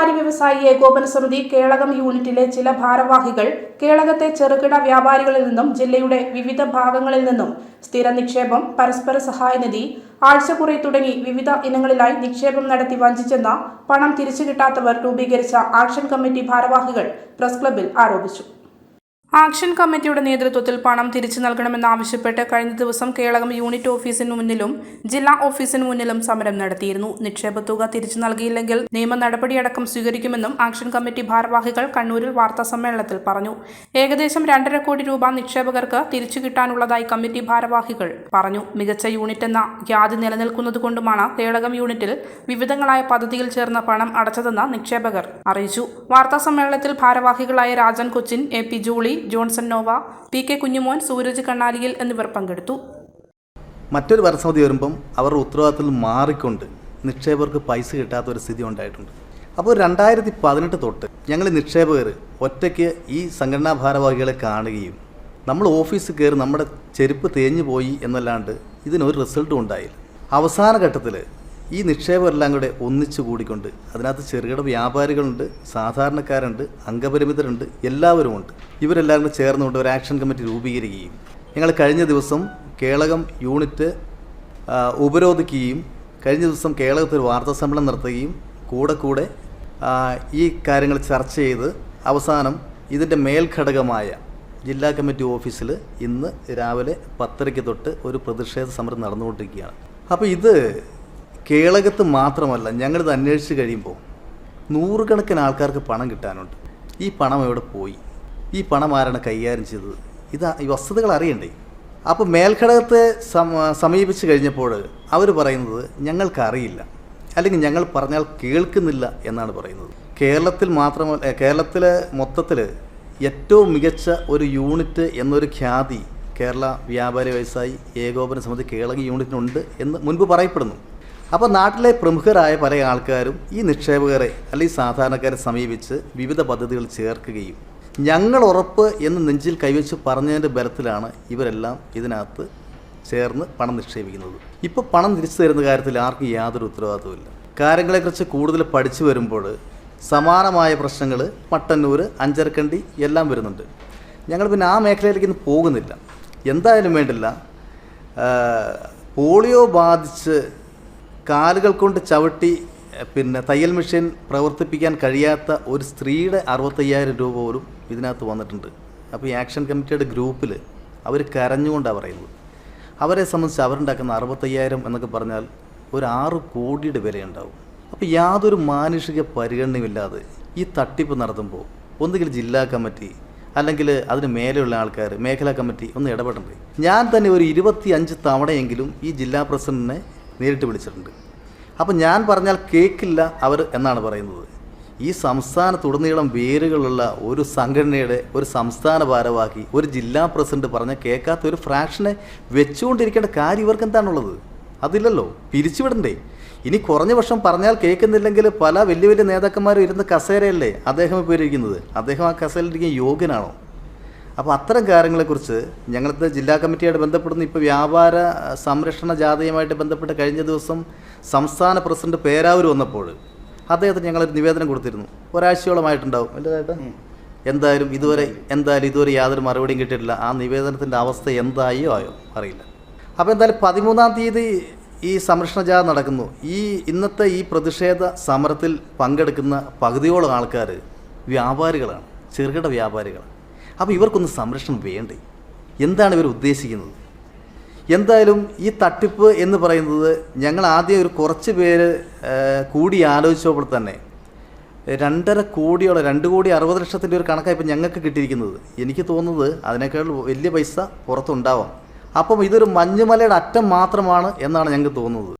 വ്യാപാരി വ്യവസായി ഏകോപന സമിതി കേളകം യൂണിറ്റിലെ ചില ഭാരവാഹികൾ കേളകത്തെ ചെറുകിട വ്യാപാരികളിൽ നിന്നും ജില്ലയുടെ വിവിധ ഭാഗങ്ങളിൽ നിന്നും സ്ഥിര നിക്ഷേപം പരസ്പര സഹായനിധി ആഴ്ചക്കുറി തുടങ്ങി വിവിധ ഇനങ്ങളിലായി നിക്ഷേപം നടത്തി വഞ്ചിച്ചെന്ന പണം തിരിച്ചു കിട്ടാത്തവർ രൂപീകരിച്ച ആക്ഷൻ കമ്മിറ്റി ഭാരവാഹികൾ പ്രസ് ക്ലബിൽ ആരോപിച്ചു. ആക്ഷൻ കമ്മിറ്റിയുടെ നേതൃത്വത്തിൽ പണം തിരിച്ചു നൽകണമെന്നാവശ്യപ്പെട്ട് കഴിഞ്ഞ ദിവസം കേളകം യൂണിറ്റ് ഓഫീസിന് മുന്നിലും ജില്ലാ ഓഫീസിന് മുന്നിലും സമരം നടത്തിയിരുന്നു. നിക്ഷേപ തുക തിരിച്ചു നൽകിയില്ലെങ്കിൽ നിയമ നടപടിയടക്കം സ്വീകരിക്കുമെന്നും ആക്ഷൻ കമ്മിറ്റി ഭാരവാഹികൾ കണ്ണൂരിൽ വാർത്താ സമ്മേളനത്തിൽ പറഞ്ഞു. ഏകദേശം രണ്ടര കോടി രൂപ നിക്ഷേപകർക്ക് തിരിച്ചു കിട്ടാനുള്ളതായി കമ്മിറ്റി ഭാരവാഹികൾ പറഞ്ഞു. മികച്ച യൂണിറ്റ് എന്ന ഖ്യാതി നിലനിൽക്കുന്നതുകൊണ്ടുമാണ് കേളകം യൂണിറ്റിൽ വിവിധങ്ങളായ പദ്ധതിയിൽ ചേർന്ന പണം അടച്ചതെന്ന് നിക്ഷേപകർ അറിയിച്ചു. വാർത്താ സമ്മേളനത്തിൽ ഭാരവാഹികളായ Rajan Cochin A P Julie Johnson Nova P K Kunjumon Suraj കണ്ണാലിയിൽ എന്നിവർ പങ്കെടുത്തു. മറ്റൊരു ഭരണസമിതി വരുമ്പം അവരുടെ ഉത്തരവാദിത്തത്തിൽ മാറിക്കൊണ്ട് നിക്ഷേപകർക്ക് പൈസ കിട്ടാത്ത ഒരു സ്ഥിതി ഉണ്ടായിട്ടുണ്ട്. അപ്പോൾ രണ്ടായിരത്തി പതിനെട്ട് തൊട്ട് ഞങ്ങൾ നിക്ഷേപകർ ഒറ്റയ്ക്ക് ഈ സംഘടനാ ഭാരവാഹികളെ കാണുകയും നമ്മൾ ഓഫീസിൽ കയറി നമ്മുടെ ചെരുപ്പ് തേഞ്ഞു പോയി എന്നല്ലാണ്ട് ഇതിനൊരു റിസൾട്ടും ഉണ്ടായില്ല. അവസാന ഘട്ടത്തിൽ ഈ നിക്ഷേപമെല്ലാം കൂടെ ഒന്നിച്ചു കൂടിക്കൊണ്ട് അതിനകത്ത് ചെറുകിട വ്യാപാരികളുണ്ട് സാധാരണക്കാരുണ്ട് അംഗപരിമിതരുണ്ട് എല്ലാവരുമുണ്ട്. ഇവരെല്ലാവരും കൂടെ ചേർന്നുകൊണ്ട് ഒരു ആക്ഷൻ കമ്മിറ്റി രൂപീകരിക്കുകയും ഞങ്ങൾ കഴിഞ്ഞ ദിവസം കേളകം യൂണിറ്റ് ഉപരോധിക്കുകയും കഴിഞ്ഞ ദിവസം കേളകത്തിൽ വാർത്താ സമ്മേളനം നടത്തുകയും കൂടെ കൂടെ ഈ കാര്യങ്ങൾ ചർച്ച ചെയ്ത് അവസാനം ഇതിന്റെ മേൽഘടകമായ ജില്ലാ കമ്മിറ്റി ഓഫീസിൽ ഇന്ന് രാവിലെ പത്തരയ്ക്ക് തൊട്ട് ഒരു പ്രതിഷേധ സമരം നടന്നുകൊണ്ടിരിക്കുകയാണ്. അപ്പോൾ ഇത് കേളകത്ത് മാത്രമല്ല ഞങ്ങളിത് അന്വേഷിച്ച് കഴിയുമ്പോൾ നൂറുകണക്കിന് ആൾക്കാർക്ക് പണം കിട്ടാനുണ്ട്. ഈ പണം എവിടെ പോയി? ഈ പണം ആരാണ് കൈകാര്യം ചെയ്തത്? ഇത് ഈ വസ്തുതകൾ അറിയണ്ടേ? അപ്പോൾ മേൽഘടകത്തെ സമ- സമീപിച്ച് കഴിഞ്ഞപ്പോൾ അവർ പറയുന്നത് ഞങ്ങൾക്കറിയില്ല അല്ലെങ്കിൽ ഞങ്ങൾ പറഞ്ഞാൽ കേൾക്കുന്നില്ല എന്നാണ് പറയുന്നത്. കേരളത്തിൽ മാത്രമല്ല കേരളത്തിലെ മൊത്തത്തിൽ ഏറ്റവും മികച്ച ഒരു യൂണിറ്റ് എന്നൊരു ഖ്യാതി കേരള വ്യാപാരി വ്യവസായി ഏകോപന സമിതി കേളക യൂണിറ്റിനുണ്ട് എന്ന് മുൻപ് പറയപ്പെടുന്നു. അപ്പോൾ നാട്ടിലെ പ്രമുഖരായ പല ആൾക്കാരും ഈ നിക്ഷേപകരെ അല്ലെങ്കിൽ സാധാരണക്കാരെ സമീപിച്ച് വിവിധ പദ്ധതികൾ ചേർക്കുകയും ഞങ്ങൾ ഉറപ്പ് എന്ന് നെഞ്ചിൽ കൈവച്ച് പറഞ്ഞതിന്റെ ബലത്തിലാണ് ഇവരെല്ലാം ഇതിനകത്ത് ചേർന്ന് പണം നിക്ഷേപിക്കുന്നത്. ഇപ്പോൾ പണം തിരിച്ചു തരുന്ന കാര്യത്തിൽ ആർക്കും യാതൊരു ഉത്തരവാദിത്വമില്ല കാര്യങ്ങളെക്കുറിച്ച് കൂടുതൽ പഠിച്ചു വരുമ്പോൾ സമാനമായ പ്രശ്നങ്ങൾ മട്ടന്നൂർ അഞ്ചരക്കണ്ടി എല്ലാം വരുന്നുണ്ട്. ഞങ്ങൾ പിന്നെ ആ മേഖലയിലേക്ക് ഇന്ന് പോകുന്നില്ല. എന്തായാലും വേണ്ടില്ല പോളിയോ ബാധിച്ച് കാലുകൾ കൊണ്ട് ചവിട്ടി പിന്നെ തയ്യൽ മെഷീൻ പ്രവർത്തിപ്പിക്കാൻ കഴിയാത്ത ഒരു സ്ത്രീയുടെ അറുപത്തയ്യായിരം രൂപ പോലും ഇതിനകത്ത് വന്നിട്ടുണ്ട്. അപ്പോൾ ഈ ആക്ഷൻ കമ്മിറ്റിയുടെ ഗ്രൂപ്പിൽ അവർ കരഞ്ഞുകൊണ്ടാണ് പറയുന്നത്. അവരെ സംബന്ധിച്ച് അവരുണ്ടാക്കുന്ന അറുപത്തയ്യായിരം എന്നൊക്കെ പറഞ്ഞാൽ ഒരു ആറ് കോടിയുടെ വിലയുണ്ടാവും. അപ്പോൾ യാതൊരു മാനുഷിക പരിഗണനയുമില്ലാതെ ഈ തട്ടിപ്പ് നടത്തുമ്പോൾ ഒന്നുകിൽ ജില്ലാ കമ്മിറ്റി അല്ലെങ്കിൽ അതിന് മേലെയുള്ള ആൾക്കാർ മേഖലാ കമ്മിറ്റി ഒന്ന് ഇടപെടണ്ടേ? ഞാൻ തന്നെ ഒരു ഇരുപത്തി അഞ്ച് തവണയെങ്കിലും ഈ ജില്ലാ പ്രസിഡന്റിനെ നേരിട്ട് വിളിച്ചിട്ടുണ്ട്. അപ്പം ഞാൻ പറഞ്ഞാൽ കേൾക്കില്ല അവർ എന്നാണ് പറയുന്നത്. ഈ സംസ്ഥാനത്തുടനീളം വേരുകളുള്ള ഒരു സംഘടനയുടെ ഒരു സംസ്ഥാന ഭാരവാഹി ഒരു ജില്ലാ പ്രസിഡന്റ് പറഞ്ഞ കേൾക്കാത്ത ഒരു ഫ്രാക്ഷനെ വെച്ചുകൊണ്ടിരിക്കേണ്ട കാര്യം ഇവർക്ക് എന്താണുള്ളത്? അതില്ലല്ലോ പിരിച്ചുവിടണ്ടേ. ഇനി കുറഞ്ഞ വർഷം പറഞ്ഞാൽ കേൾക്കുന്നില്ലെങ്കിൽ പല വലിയ വലിയ നേതാക്കന്മാരും ഇരുന്ന് കസേരയല്ലേ അദ്ദേഹം ഇപ്പോൾ ഇരിക്കുന്നത് അദ്ദേഹം ആ കസേരയിലിരിക്കാൻ യോഗ്യനാണോ? അപ്പോൾ അത്തരം കാര്യങ്ങളെക്കുറിച്ച് ഞങ്ങളുടെ ജില്ലാ കമ്മിറ്റിയായിട്ട് ബന്ധപ്പെടുന്ന. ഇപ്പോൾ വ്യാപാര സംരക്ഷണ ജാഥയുമായിട്ട് ബന്ധപ്പെട്ട് കഴിഞ്ഞ ദിവസം സംസ്ഥാന പ്രസിഡന്റ് പേരാവൂർ വന്നപ്പോൾ അദ്ദേഹത്തിന് ഞങ്ങളൊരു നിവേദനം കൊടുത്തിരുന്നു. ഒരാഴ്ചയോളമായിട്ടുണ്ടാവും. അല്ലേ ചേട്ടാ എന്തായാലും ഇതുവരെ എന്തായാലും ഇതുവരെ യാതൊരു മറുപടിയും കിട്ടിയിട്ടില്ല. ആ നിവേദനത്തിന്റെ അവസ്ഥ എന്തായോ ആയോ അറിയില്ല. അപ്പോൾ എന്തായാലും പതിമൂന്നാം തീയതി ഈ സംരക്ഷണ ജാഥ നടക്കുന്നു. ഈ ഇന്നത്തെ ഈ പ്രതിഷേധ സമരത്തിൽ പങ്കെടുക്കുന്ന പകുതിയോളം ആൾക്കാർ വ്യാപാരികളാണ് ചെറുകിട വ്യാപാരികളാണ്. അപ്പോൾ ഇവർക്കൊന്ന് സംരക്ഷണം വേണ്ടേ? എന്താണ് ഇവർ ഉദ്ദേശിക്കുന്നത്? എന്തായാലും ഈ തട്ടിപ്പ് എന്ന് പറയുന്നത് ഞങ്ങൾ ആദ്യം ഒരു കുറച്ച് പേര് കൂടി ആലോചിച്ചപ്പോൾ തന്നെ രണ്ടര കോടിയോളം രണ്ട് കോടി അറുപത് ലക്ഷത്തിന്റെ ഒരു കണക്കാണ് ഇപ്പം ഞങ്ങൾക്ക് കിട്ടിയിരിക്കുന്നത്. എനിക്ക് തോന്നുന്നത് അതിനേക്കാൾ വലിയ പൈസ പുറത്തുണ്ടാവാം. അപ്പം ഇതൊരു മഞ്ഞുമലയുടെ അറ്റം മാത്രമാണ് എന്നാണ് ഞങ്ങൾക്ക് തോന്നുന്നത്.